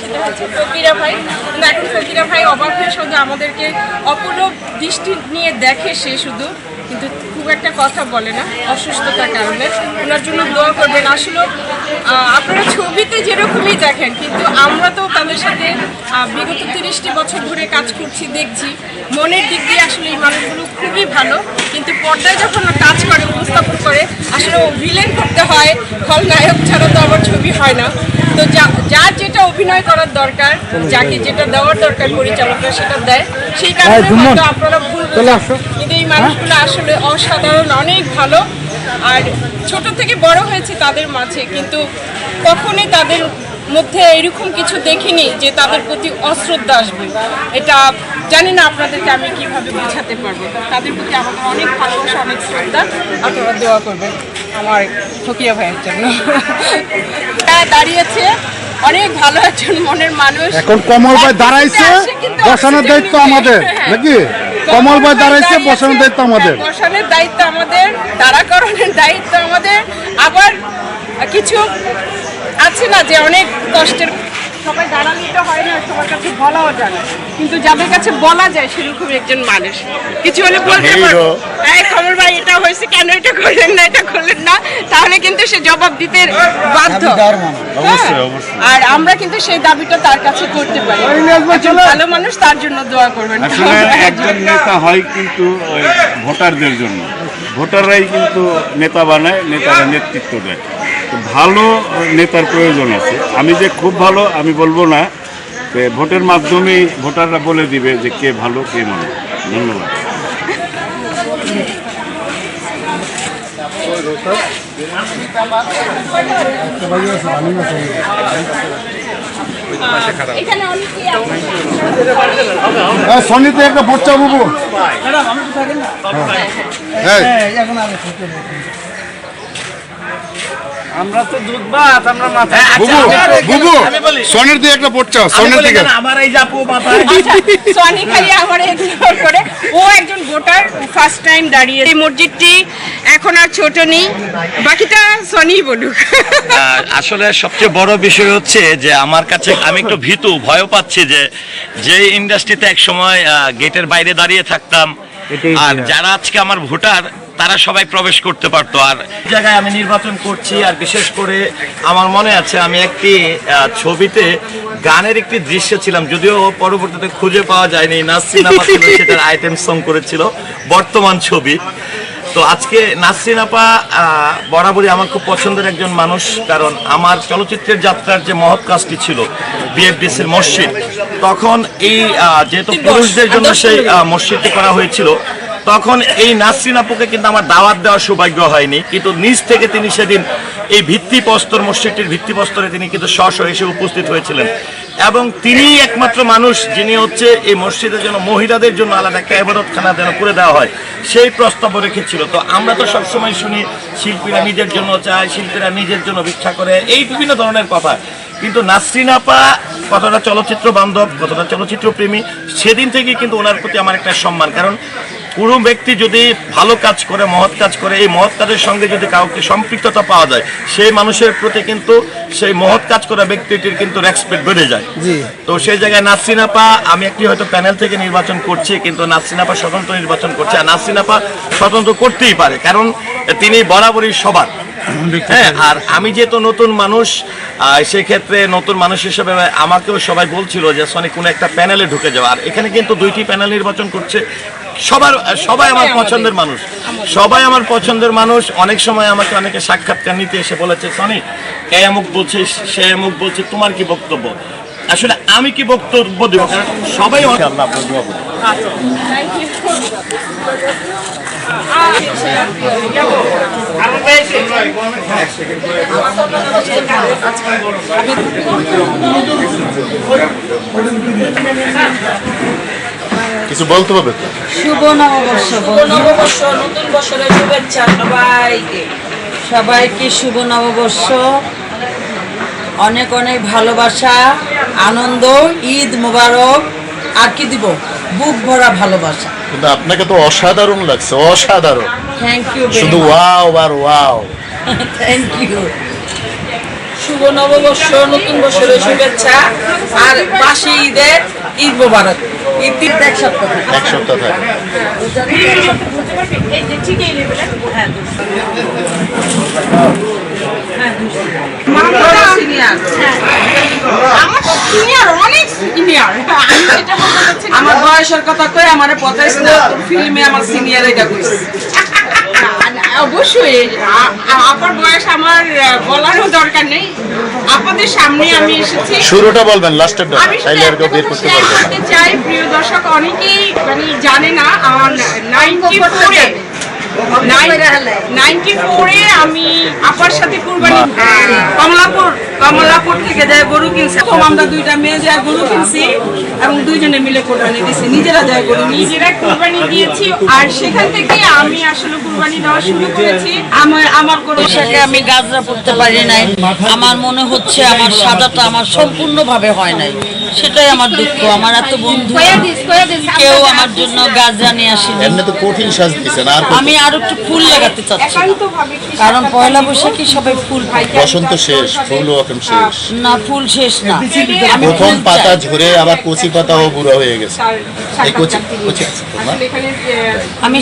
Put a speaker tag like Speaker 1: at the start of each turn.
Speaker 1: সেটা হচ্ছে ফকিরা ভাই। ভাই অবাক হয়ে শুধু আমাদেরকে অপূর্ব দৃষ্টি নিয়ে দেখে সে শুধু। কিন্তু খুব একটা কথা বলে না অসুস্থতার কারণে। ওনার জন্য দোয়া করবেন। আসলে আপনারা ছবিতে যেরকমই দেখেন কিন্তু আমরা তো তাদের সাথে বিগত তিরিশটি বছর ধরে কাজ করছি দেখছি। মনের দিক দিয়ে আসলে এই মানুষগুলো খুবই ভালো। কিন্তু পর্দায় যখন কাজ করে উপস্থাপন করে আসলে ভিলেন করতে হয় খলনায়ক ছাড়া তো আমার ছবি হয় না। তো যা যার যেটা অভিনয় করার দরকার যাকে যেটা দেওয়ার দরকার পরিচালকরা সেটা দেয়। সেই কারণে আপনারা ভুল মানুষগুলো আসলে অসাধারণ অনেক ভালো। আর ছোট থেকে বড় হয়েছে তাদের মাঝে কিন্তু কখনোই তাদের মধ্যে এরকম কিছু দেখিনি যে তাদের প্রতি অশ্রদ্ধা আসবে। এটা জানি না আপনাদেরকে আমি কীভাবে বোঝাতে পারব। তাদের প্রতি আমাদের অনেক ভালোবাসা অনেক শ্রদ্ধা। আপনারা দোয়া করবেন আমার ফকিয়া ভাইয়ের জন্য। হ্যাঁ দাঁড়িয়েছে অনেক ভালো একজন মনের মানুষ।
Speaker 2: এখন কমল ভাই দাঁড়াইছে বসানোর দায়িত্ব আমাদের। নাকি? কমল ভাই দাঁড়াইছে বসানোর দায়িত্ব আমাদের।
Speaker 1: বসানোর দায়িত্ব আমাদের দাঁড়াকরণের দায়িত্ব আমাদের। আবার কিছু আছে না যে অনেক কষ্টের সবাই দাঁড়ালে নিতে হয় না সবার কাছে বলাও যায় না। কিন্তু যাদের কাছে বলা যায় সেরকম একজন মানুষ। কিছু হলে বলতে পারো এই খবর ভাই এটা হয়েছে কেন এটা করলেন না এটা করলেন না? তাহলে কিন্তু সে জবাব দিতে বাধ্য।
Speaker 3: অবশ্যই,
Speaker 1: হ্যাঁ?
Speaker 3: অবশ্যই।
Speaker 1: আর আমরা কিন্তু সেই দাবিটা তার কাছে করতে পারি। একজন ভালো মানুষ তার জন্য দোয়া করবেন।
Speaker 3: একজন নেতা হয় কিন্তু ভোটারদের জন্য। ভোটাররাই কিন্তু নেতা বানায় নেতারা নেতৃত্ব দেয়। তো ভালো নেতার প্রয়োজন আছে। আমি যে খুব ভালো আমি বলব না ভোটের মাধ্যমেই ভোটাররা বলে দিবে যে কে ভালো কে মন্দ। ধন্যবাদ।
Speaker 1: এখানে
Speaker 2: সনিতে একটা বচ্চা বুবু। হ্যাঁ।
Speaker 4: আমরা তো দুধ ভাত আমরা মাথায়
Speaker 2: বুবু বুবু সনির দিয়ে একটা বচ্চা সনির দিকে।
Speaker 4: আমার এই জাপু মাথায়
Speaker 1: খালি আমার ইগনোর করে ও একজন ভোটার ফার্স্ট টাইম দাঁড়িয়ে এই মসজিদটি এখন আর ছোট নেই বাকিটা সনি বলুক।
Speaker 5: আসলে সবচেয়ে বড় বিষয় হচ্ছে যে আমার কাছে আমি একটু ভীতু ভয় পাচ্ছি যে যে ইন্ডাস্ট্রিতে এক সময় গেটের বাইরে দাঁড়িয়ে থাকতাম। আর যারা আজকে আমার ভোটার তারা সবাই প্রবেশ করতে পারতো আর জায়গায় আমি নির্বাচন করছি আর বিশেষ করে আমার মনে আছে আমি একটি ছবিতে গানের একটি দৃশ্য ছিলাম যদিও পরবর্তীতে খুঁজে পাওয়া যায়নি নাসরিন আপা ছিল সেটার আইটেম সং করেছিল বর্তমান ছবি। তো আজকে নাসরিন আপা আহ, বরাবরই আমার খুব পছন্দের একজন মানুষ কারণ আমার চলচ্চিত্রের যাত্রার যে মহৎ কাজটি ছিল বিএফডিসির মসজিদ তখন এই আহ, যেহেতু পুরুষদের জন্য সেই মসজিদটি করা হয়েছিল তখন এই নাসরিন আপুকে কিন্তু আমার দাওয়াত দেওয়ার সৌভাগ্য হয়নি। কিন্তু নিজ থেকে তিনি সেদিন এই ভিত্তিপ্রস্তর মসজিদটির ভিত্তিপ্রস্তরে তিনি কিন্তু স্ব এসে উপস্থিত হয়েছিলেন। এবং তিনি একমাত্র মানুষ যিনি হচ্ছে এই মসজিদের জন্য মহিলাদের জন্য আলাদা একটা এবাদতখানা যেন করে দেওয়া হয়, সেই প্রস্তাব রেখেছিল। তো আমরা তো সবসময় শুনি, শিল্পীরা নিজের জন্য চায়, শিল্পীরা নিজের জন্য ভিক্ষা করে, এই বিভিন্ন ধরনের কথা। কিন্তু নাসরিন আপা কতটা চলচ্চিত্র বান্ধব কতটা চলচ্চিত্র প্রেমী সেদিন থেকে কিন্তু ওনার প্রতি আমার একটা সম্মান। কারণ কোনো ব্যক্তি যদি ভালো কাজ করে মহৎ কাজ করে এই মহৎ কাজের সঙ্গে যদি কাউকে সম্পৃক্ততা পাওয়া যায় সেই মানুষের প্রতি কিন্তু সেই মহৎ কাজ করা ব্যক্তিটির কিন্তু রেসপেক্ট বেড়ে যায়। তো সেই জায়গায় নাসরিন আপা আমি একটি হয়তো প্যানেল থেকে নির্বাচন করছি কিন্তু নাসরিন আপা স্বতন্ত্র নির্বাচন করছে। আর নাসরিন আপা স্বতন্ত্র করতেই পারে কারণ তিনি বরাবরই সবার। হ্যাঁ আর আমি যেহেতু নতুন মানুষ সেক্ষেত্রে নতুন মানুষ হিসেবে আমাকেও সবাই বলছিল যে সনি কোনো একটা প্যানেলে ঢুকে যাওয়া আর এখানে কিন্তু দুইটি প্যানেল নির্বাচন করছে। সবার সবাই আমার পছন্দের মানুষ। সবাই আমার পছন্দের মানুষ। অনেক সময় আমাকে অনেকে সাক্ষাৎকার নিতে এসে বলেছে সনি এ অমুক বলছে সে অমুক বলছে তোমার কি বক্তব্য? আসলে আমি কি বক্তব্য দেবো? সবাই আল্লাহ আপনার
Speaker 2: কিছু বলতে হবে তো?
Speaker 6: শুভ নববর্ষ শুভ নববর্ষ নতুন বছরের শুভেচ্ছা সবাইকে। সবাইকে শুভ নববর্ষ। অনেক অনেক ভালোবাসা আনন্দ ঈদ মোবারক। আর কি দিব? বুক ভরা ভালোবাসা।
Speaker 2: কিন্তু আপনাকে তো অসাধারণ লাগছে অসাধারণ।
Speaker 6: থ্যাংক ইউ
Speaker 2: শুধু ওয়াও আর ওয়াও।
Speaker 6: থ্যাংক ইউ শুভ নববর্ষ নতুন বছরের শুভেচ্ছা। আর পাশে ঈদের ঈদ মোবারক। ঈদ তিন এক সপ্তাহ
Speaker 7: এক সপ্তাহ থাকে।
Speaker 1: এই যে ঠিক এই লেভেলে
Speaker 6: সিনিয়র
Speaker 1: আমার সিনিয়র অনেক সিনিয়র আমি সেটা বলতে চাচ্ছি
Speaker 6: বয়সের কথা কই আমারে পচাইছ না ফিল্মে আমার সিনিয়র এটা কইছে
Speaker 1: অবশ্যই আপার বয়স আমার বলারও দরকার নেই। আপনাদের সামনে আমি এসেছি।
Speaker 7: শুরুটা বলবেন লাস্টের
Speaker 1: আমি
Speaker 7: তাইলে আর কেউ বের করতে পারবে না।
Speaker 1: চাই প্রিয় দর্শক অনেকেই মানে জানে না আমার নাইনটি ফোরে নাইনটি ফোরে আমি আপার সাথে কুরবানি
Speaker 6: কমলাপুর কমলাপুর থেকে যায় গরু কিনছে। প্রথম আমরা দুইটা মেয়ে যায় গরু কিনছি এবং দুইজনে মিলে কোরবানি দিছি। নিজেরা যায় গরু
Speaker 1: নিজেরা কুরবানি দিয়েছি। আর সেখান থেকে আমি আসলে কুরবানি দেওয়া শুরু করেছি।
Speaker 6: আমার আমার গরু আমি গাজরা পড়তে পারি নাই। আমার মনে হচ্ছে আমার সাজাটা আমার সম্পূর্ণভাবে হয় নাই। সেটাই আমার দুঃখ। আমার এত বন্ধু কেউ আমার জন্য গাজরা নিয়ে আসেনি।
Speaker 7: এমনি তো কঠিন সাজ দিয়েছেন আর কত?
Speaker 6: আমি আর একটু ফুল লাগাতে চাচ্ছি কারণ পয়লা বৈশাখী সবাই ফুল
Speaker 7: বসন্ত শেষ ফুল এখন শেষ।
Speaker 6: না ফুল শেষ না।
Speaker 7: প্রথম পাতা ঝরে আবার কচি পাতাও বুড়ো হয়ে গেছে। এই কচি কচি
Speaker 6: আমি